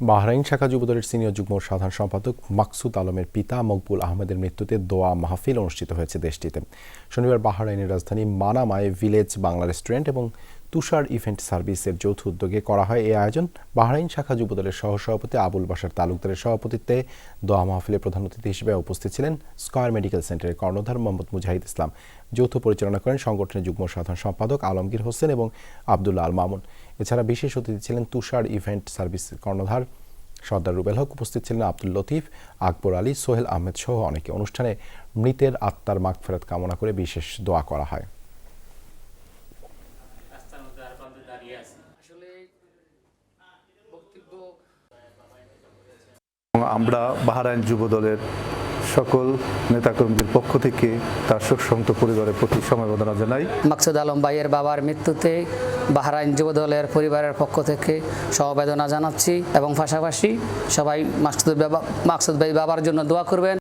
Bahrain শাখা যুবদলের senior যুগ্ম সাধারণ সম্পাদক মাকসুদ আলমের পিতা মকবুল আহমেদের মৃত্যুতে দোয়া মাহফিল অনুষ্ঠিত হয়েছে দেশটিতে। শনিবার বাহরাইনের রাজধানী মানামায় ভিলেজ বাংলা রেস্টুরেন্ট এবং তুষার ইভেন্ট সার্ভিসের যৌথ উদ্যোগে করা হয় এই আয়োজন। বাহরাইন শাখা যুবদলের সহসভাপতি আবুল বাসার তালুকদারের সভাপতিত্বে দোয়া মাহফিলে প্রধান অতিথি হিসেবে উপস্থিত ছিলেন স্কয়ার মেডিকেল সেন্টারের কর্ণধার মোহাম্মদ মুজাহিদ ইসলাম। যৌথ পরিচালনা করেন সংগঠনের যুগ্ম সাধারণ সম্পাদক আলমগীর হোসেন এবং আবদুল্লাহ আল মামুন। এছাড়া বিশেষ অতিথি ছিলেন তুষার ইভেন্ট সার্ভিস কর্ণধার সর্দার রুবেল হক, উপস্থিত ছিলেন আব্দুল লতিফ, আকবর আলী, সোহেল আহমেদ সহ অনেকে। অনুষ্ঠানে মৃতের আত্মার মাগফেরাত কামনা করে বিশেষ দোয়া করা হয়। আসলে বক্তব্য আমরা বাহারাইন যুব দলের সকল নেতাকর্মীদের পক্ষ থেকে তার শোকসন্ত পরিবারের প্রতি সমবেদনা জানাই। মাকসুদ আলম ভাইয়ের বাবার মৃত্যুতে বাহরাইন যুব দলের পরিবারের পক্ষ থেকে সমবেদনা জানাচ্ছি এবং পাশাপাশি সবাই মাকসুদ বাবা- মাকসুদ ভাই বাবার জন্য দোয়া করবেন।